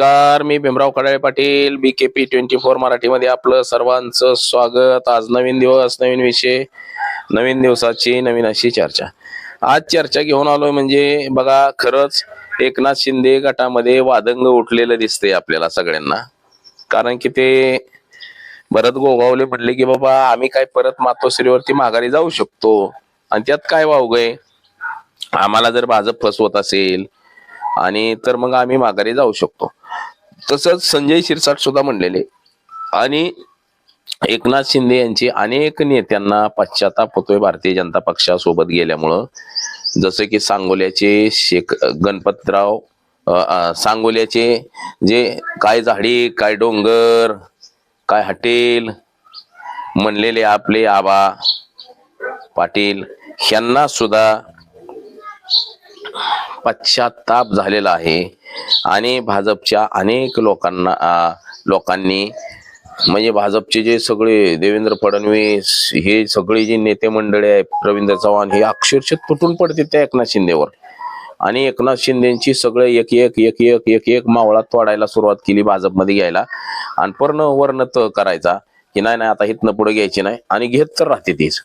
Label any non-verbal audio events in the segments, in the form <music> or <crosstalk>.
नमस्कार मी Bhimrao Kadale Patil B K P twenty four मराठीमध्ये आपलं सर्वांचं स्वागत. आज नवीन दिवस नवीन विषय नवीन दिवसाची नवीन अशी चर्चा. आज चर्चा घेऊन आलोय म्हणजे बघा खरंच एकनाथ शिंदे गटामध्ये वादंग उठलेलं दिसते आपल्याला सगळ्यांना. कारण की ते भरत गोगावले म्हणले की बाबा आम्ही काय परत मातोश्रीवरती माघारी जाऊ शकतो. आणि त्यात काय वावगय आम्हाला जर भाजप फसवत असेल आणि तर मग आम्ही माघारी जाऊ शकतो. तसंच संजय शिरसाट सुद्धा म्हणलेले. आणि एकनाथ शिंदे यांची अनेक नेत्यांना पश्चाताप होतोय भारतीय जनता पक्षासोबत गेल्यामुळं. जसं की सांगोल्याचे शेख गणपतराव सांगोल्याचे जे काय झाडी काय डोंगर काय हटेल म्हणलेले आपले आबा पाटील यांना सुद्धा पश्चाताप झालेला आहे. आणि भाजपच्या अनेक लोकांना लोकांनी म्हणजे भाजपचे जे सगळे देवेंद्र फडणवीस हे सगळे जे नेते मंडळी आहेत रवींद्र चव्हाण हे अक्षरशः तुटून पडते त्या एकनाथ शिंदेवर. आणि एकनाथ शिंदेची सगळे एक एक एक एक एक एक मावळा तोडायला सुरुवात केली भाजपमध्ये घ्यायला आणि पर्ण वर्ण त करायचा की नाही नाही आता हितनं पुढे घ्यायची नाही. आणि घेत तर राहते तीच.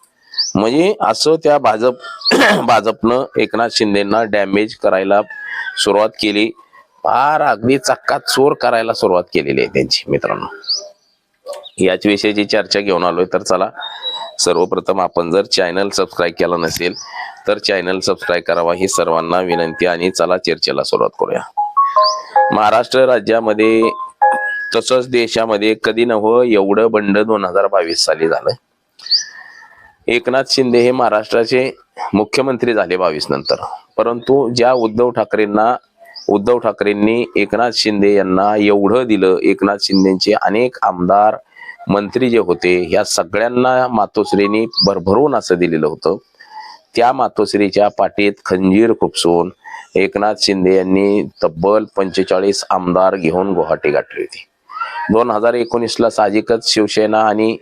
म्हणजे असं त्या भाजप <clears throat> भाजपनं एकनाथ शिंदेना डॅमेज करायला सुरुवात केली. फार अगदी चक्कात चोर करायला सुरुवात केलेली आहे त्यांची मित्रांनो. याच विषयीची चर्चा घेऊन आलोय तर चला. सर्वप्रथम आपण जर चॅनल सबस्क्राईब केला नसेल तर चॅनल सबस्क्राईब करावा ही सर्वांना विनंती आणि चला चर्चेला सुरुवात करूया. महाराष्ट्र राज्यामध्ये तसंच देशामध्ये कधी नव्ह हो एवढं बंड दोन हजार बावीस साली झालं. एकनाथ शिंदे हे महाराष्ट्राचे मुख्यमंत्री झाले बावीस नंतर. परंतु ज्या उद्धव ठाकरेंना उद्धव ठाकरेंनी एकनाथ शिंदे यांना एवढं दिलं एकनाथ शिंदेचे अनेक आमदार मंत्री जे होते ह्या सगळ्यांना मातोश्रीनी भरभरून असं दिलेलं होतं. त्या मातोश्रीच्या पाठीत खंजीर खुपसून एकनाथ शिंदे यांनी तब्बल पंचेचाळीस आमदार घेऊन गुवाहाटी गाठली होती. दोन हजार एकोणीसला साहजिकच शिवसेना आणि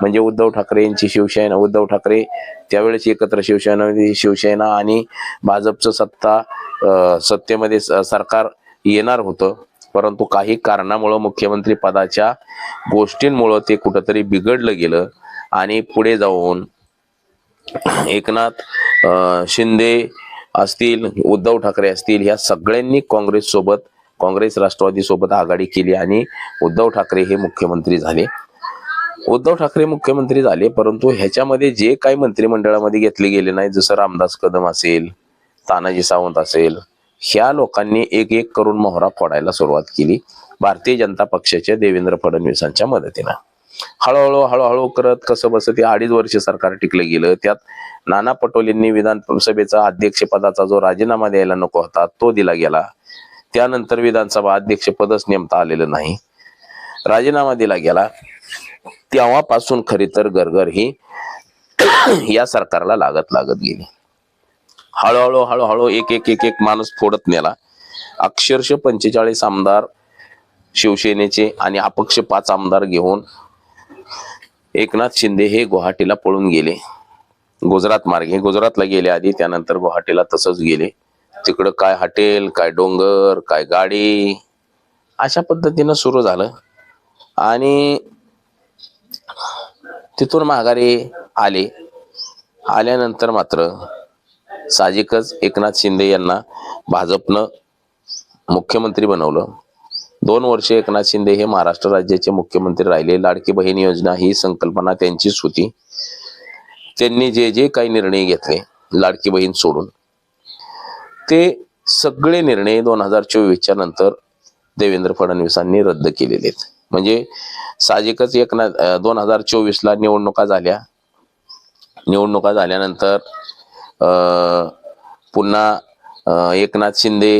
म्हणजे उद्धव ठाकरे यांची शिवसेना उद्धव ठाकरे त्यावेळेस एकत्र शिवसेना शिवसेना आणि भाजपचं सत्ता सत्तेमध्ये स- सरकार येणार होतं. परंतु काही कारणामुळं मुख्यमंत्री पदाच्या गोष्टींमुळं ते कुठंतरी बिघडलं गेलं. आणि पुढे जाऊन एकनाथ शिंदे असतील उद्धव ठाकरे असतील ह्या सगळ्यांनी काँग्रेस सोबत काँग्रेस राष्ट्रवादी सोबत आघाडी केली आणि उद्धव ठाकरे हे मुख्यमंत्री झाले. उद्धव ठाकरे मुख्यमंत्री झाले परंतु ह्याच्यामध्ये जे काही मंत्रिमंडळामध्ये घेतले गेले नाही जसं रामदास कदम असेल तानाजी सावंत असेल ह्या लोकांनी एक एक करून मोहरा फोडायला सुरुवात केली. भारतीय जनता पक्षाच्या देवेंद्र फडणवीसांच्या मदतीनं. हळूहळू हळूहळू करत कसं बस ते अडीच वर्ष सरकार टिकलं गेलं. त्यात नाना पटोलेंनी विधानसभेचा अध्यक्षपदाचा जो राजीनामा द्यायला नको होता तो दिला गेला. त्यानंतर विधानसभा अध्यक्षपदच नेमता आलेलं नाही. राजीनामा दिला गेला. तेव्हापासून खरी तर गरगर ही या सरकारला लागत लागत गेली. हळूहळू हळूहळू एक एक एक एक माणूस फोडत नेला. अक्षरश पंचेचाळीस आमदार शिवसेनेचे आणि अपक्ष पाच आमदार घेऊन एकनाथ शिंदे हे गुवाहाटीला पळून गेले. गुजरात मार्गे. गुजरातला गेले आधी त्यानंतर गुवाहाटीला तसंच गेले. तिकडं काय हॉटेल काय डोंगर काय गाडी अशा पद्धतीनं सुरू झालं. आणि तिथून माघारी आले. आल्यानंतर मात्र साहजिकच एकनाथ शिंदे यांना भाजपनं मुख्यमंत्री बनवलं. दोन वर्ष एकनाथ शिंदे हे महाराष्ट्र राज्याचे मुख्यमंत्री राहिले. लाडकी बहीण योजना ही संकल्पना त्यांचीच होती. त्यांनी जे जे काही निर्णय घेतले लाडकी बहीण सोडून ते सगळे निर्णय दोन हजार चोवीसच्या नंतर देवेंद्र फडणवीसांनी रद्द केलेले आहेत. म्हणजे साहजिकच एकनाथ दोन हजार चोवीसला निवडणुका झाल्या. निवडणुका झाल्यानंतर पुन्हा एकनाथ शिंदे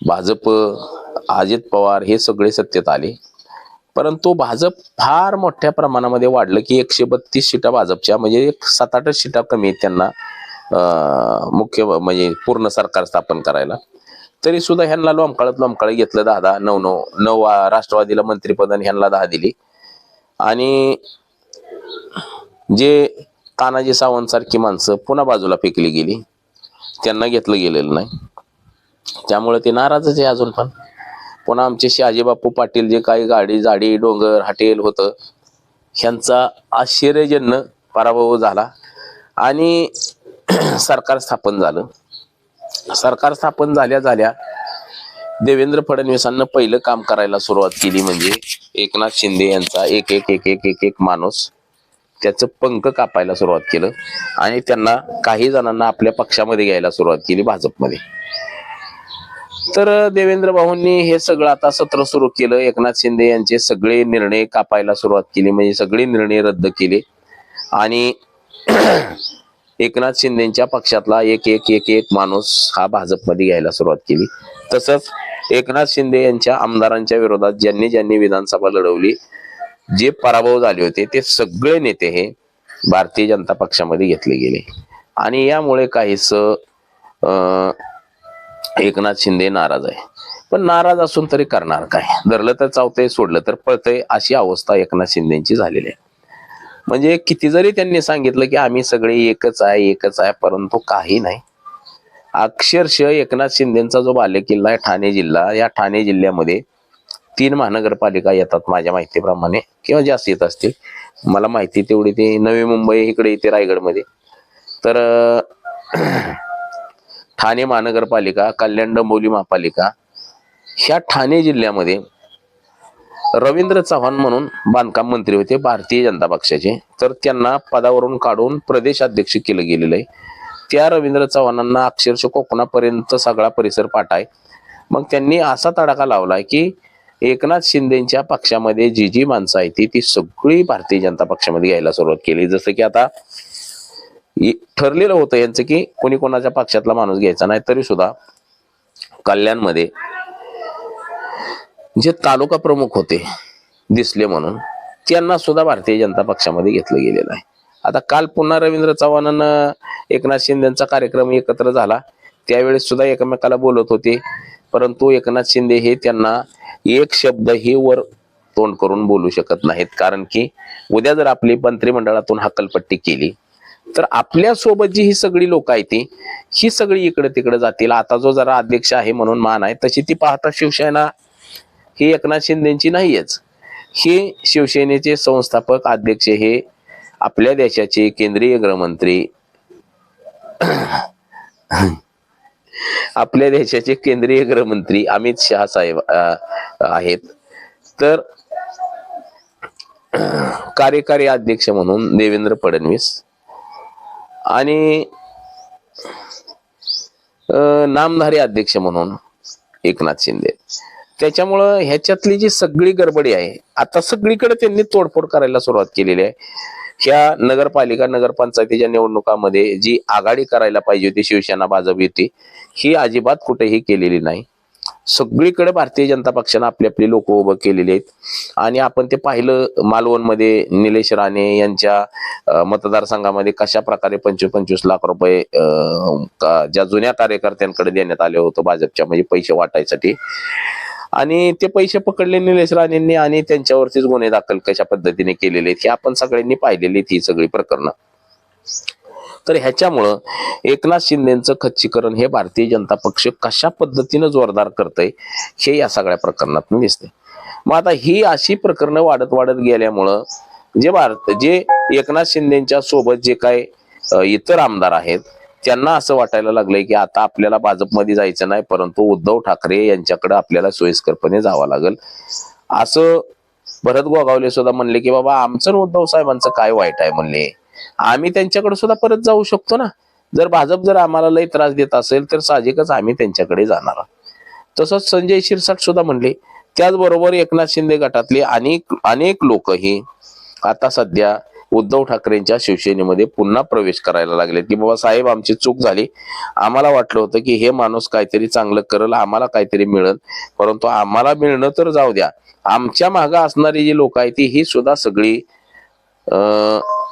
भाजप अजित पवार हे सगळे सत्तेत आले. परंतु भाजप फार मोठ्या प्रमाणामध्ये वाढलं की एकशे बत्तीस सीटा भाजपच्या म्हणजे एक सात आठ सीटा कमी आहेत त्यांना मुख्य म्हणजे पूर्ण सरकार स्थापन करायला. तरी सुद्धा ह्यांना लोंबकाळत लोंबकाळ घेतलं दहा दहा नऊ नऊ नऊ राष्ट्रवादीला मंत्रिपद ह्यांना दहा दिली. आणि जे तानाजी सावंत सारखी माणसं पुन्हा बाजूला फेकली गेली त्यांना घेतलं गेलेलं नाही. त्यामुळे ते नाराजच आहे अजून पण. पुन्हा आमचे शहाजीबापू पाटील जे काही गाडी जाडी डोंगर हॉटेल होतं ह्यांचा आश्चर्यजन्य पराभव झाला. आणि <clears throat> सरकार स्थापन झालं. सरकार स्थापन झाल्या झाल्या देवेंद्र फडणवीसांना पहिलं काम करायला सुरुवात केली म्हणजे एकनाथ शिंदे यांचा एक एक एक एक एक एक माणूस त्याचं पंख कापायला सुरुवात केलं आणि त्यांना काही जणांना आपल्या पक्षामध्ये घ्यायला सुरुवात केली भाजपमध्ये. तर देवेंद्र भाऊंनी हे सगळं आता सत्र सुरू केलं. एकनाथ शिंदे यांचे सगळे निर्णय कापायला सुरुवात केली. म्हणजे सगळे निर्णय रद्द केले. आणि एकनाथ शिंदेच्या पक्षातला एक एक एक एक माणूस हा भाजपमध्ये घ्यायला सुरुवात केली. तसंच एकनाथ शिंदे यांच्या आमदारांच्या विरोधात ज्यांनी ज्यांनी विधानसभा लढवली जे पराभव झाले होते ते सगळे नेते हे भारतीय जनता पक्षामध्ये घेतले गेले. आणि यामुळे काहीस एकनाथ शिंदे नाराज आहे. पण नाराज असून तरी करणार काय? धरलं तर चावतंय सोडलं तर पळतंय अशी अवस्था एकनाथ शिंदेची झालेली आहे. म्हणजे किती जरी त्यांनी सांगितलं की आम्ही सगळे एकच आहे एकच आहे परंतु काही नाही. अक्षरशः एकनाथ शिंदेचा जो बालेकिल्ला आहे ठाणे जिल्हा या ठाणे जिल्ह्यामध्ये तीन महानगरपालिका येतात माझ्या माहितीप्रमाणे किंवा जास्त येत असतील. मला माहिती तेवढी ते नवी मुंबई इकडे येते रायगडमध्ये. तर <clears throat> ठाणे महानगरपालिका कल्याण डोंबिवली महापालिका ह्या ठाणे जिल्ह्यामध्ये रवींद्र चव्हाण म्हणून बांधकाम मंत्री होते भारतीय जनता पक्षाचे. तर त्यांना पदावरून काढून प्रदेशाध्यक्ष केलं गेलेलं आहे. त्या रवींद्र चव्हाणांना अक्षरशः कोकणापर्यंत सगळा परिसर पाठ आहे मग त्यांनी असा तडाखा लावलाय की एकनाथ शिंदेच्या पक्षामध्ये जी जी माणसं आहेत ती ती सगळी भारतीय जनता पक्षामध्ये घ्यायला सुरुवात केली. जसं की आता ठरलेलं होतं यांचं की कोणी कोणाच्या पक्षातला माणूस घ्यायचा नाही तरी सुद्धा कल्याणमध्ये जे तालुका प्रमुख होते दिसले म्हणून त्यांना सुद्धा भारतीय जनता पक्षामध्ये घेतलं गेलेलं आहे. आता काल पुन्हा रवींद्र चव्हाणांना एकनाथ शिंदेचा कार्यक्रम एकत्र झाला. त्यावेळेस सुद्धा एकमेकाला बोलत होते. परंतु एकनाथ शिंदे हे त्यांना एक शब्दही वर तोंड करून बोलू शकत नाहीत. कारण की उद्या जर आपली मंत्रिमंडळातून हकलपट्टी केली तर आपल्यासोबत जी ही सगळी लोक आहेत ती ही सगळी इकडे तिकडे जातील. आता जो जरा अध्यक्ष आहे म्हणून मान आहे तशी ती पाहता शिवसेना ही एकनाथ शिंदेची नाहीयेच. हे शिवसेनेचे संस्थापक अध्यक्ष हे आपल्या देशाचे केंद्रीय गृहमंत्री <clears throat> आपल्या देशाचे केंद्रीय गृहमंत्री अमित शहा साहेब आहेत. तर <clears throat> कार्यकारी अध्यक्ष म्हणून देवेंद्र फडणवीस आणि नामधारी अध्यक्ष म्हणून एकनाथ शिंदे. त्याच्यामुळं ह्याच्यातली जी सगळी गडबडी आहे आता सगळीकडे त्यांनी तोडफोड करायला सुरुवात केलेली आहे. ह्या नगरपालिका नगरपंचायतीच्या निवडणुकामध्ये जी आघाडी करायला पाहिजे होती शिवसेना भाजप होती ही अजिबात कुठेही केलेली नाही. सगळीकडे भारतीय जनता पक्षानं आपली आपली लोक उभं केलेली आहेत. आणि आपण ते पाहिलं मालवणमध्ये निलेश राणे यांच्या मतदारसंघामध्ये कशा प्रकारे पंचवीस पंचवीस लाख रुपये का- ज्या जुन्या कार्यकर्त्यांकडे देण्यात आले होतं भाजपच्या म्हणजे पैसे वाटायसाठी. आणि ते पैसे पकडले निलेश राणेंनी आणि त्यांच्यावरतीच गुन्हे दाखल कशा पद्धतीने केलेले आहेत हे आपण सगळ्यांनी पाहिलेली ही सगळी प्रकरणं. तर ह्याच्यामुळं एकनाथ शिंदेचं खच्चीकरण हे भारतीय जनता पक्ष कशा पद्धतीनं जोरदार करतंय हे या सगळ्या प्रकरणात दिसते मग आता ही अशी प्रकरणं वाढत वाढत गेल्यामुळं जे भारत जे एकनाथ शिंदेच्या सोबत जे काय इतर आमदार आहेत त्यांना असं वाटायला लागलंय की आता आपल्याला भाजपमध्ये जायचं नाही परंतु उद्धव ठाकरे यांच्याकडे आपल्याला सोयीस्करपणे जावं लागेल. असं भरत गोगावले सुद्धा म्हणले की बाबा आमचं उद्धव साहेबांचं काय वाईट आहे? म्हणले. आम्ही त्यांच्याकडे सुद्धा परत जाऊ शकतो ना. जर भाजप जर आम्हाला लय त्रास देत असेल तर साहजिकच आम्ही त्यांच्याकडे जाणार आहोत. तसंच संजय शिरसाट सुद्धा म्हणले त्याचबरोबर एकनाथ शिंदे गटातले अनेक अनेक लोकही आता सध्या उद्धव ठाकरेंच्या शिवसेनेमध्ये पुन्हा प्रवेश करायला लागले की बाबा साहेब आमची चूक झाली. आम्हाला वाटलं होतं की हे माणूस काहीतरी चांगलं करल आम्हाला काहीतरी मिळेल. परंतु आम्हाला मिळणं तर जाऊ द्या. आमच्या मागं असणारी जी लोक आहेत ती ही सुद्धा सगळी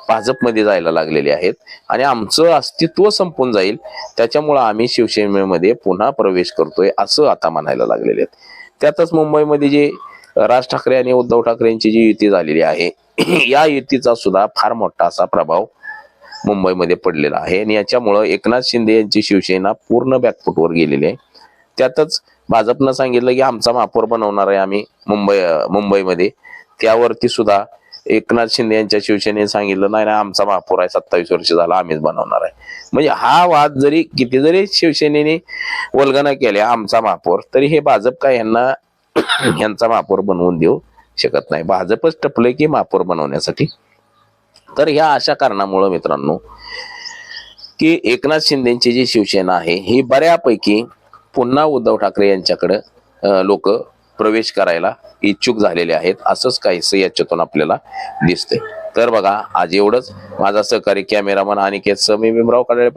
भाजपमध्ये जायला लागलेली आहेत. आणि आमचं अस्तित्व संपून जाईल. त्याच्यामुळं आम्ही शिवसेनेमध्ये पुन्हा प्रवेश करतोय असं आता म्हणायला लागलेले आहेत. त्यातच मुंबईमध्ये जे राज ठाकरे आणि उद्धव ठाकरेंची जी युती झालेली आहे <clears throat> या युतीचा सुद्धा फार मोठा असा प्रभाव मुंबईमध्ये पडलेला आहे. आणि याच्यामुळं एकनाथ शिंदे यांची शिवसेना पूर्ण बॅकफुटवर गेलेली आहे. त्यातच भाजपनं सांगितलं की आमचा महापौर बनवणार आहे आम्ही मुंबई मुंबईमध्ये. त्यावरती सुद्धा एकनाथ शिंदे यांच्या शिवसेनेने सांगितलं नाही ना आमचा महापौर आहे सत्तावीस वर्ष झाला आम्हीच बनवणार आहे. म्हणजे हा वाद जरी किती जरी शिवसेनेने वल्गना केल्या आमचा महापौर तरी हे भाजप काय यांना <coughs> यांचा महापौर बनवून देऊ शकत नाही. भाजपच टपलंय की महापौर बनवण्यासाठी. तर ह्या अशा कारणामुळं मित्रांनो की एकनाथ शिंदेची जी शिवसेना आहे ही बऱ्यापैकी पुन्हा उद्धव ठाकरे यांच्याकडे लोक प्रवेश करायला इच्छुक झालेले आहेत. असंच काहीसं याच्यातून आपल्याला दिसते तर बघा आज एवढंच. माझा सहकारी कॅमेरामन अनिकेत समी भीमराव काढले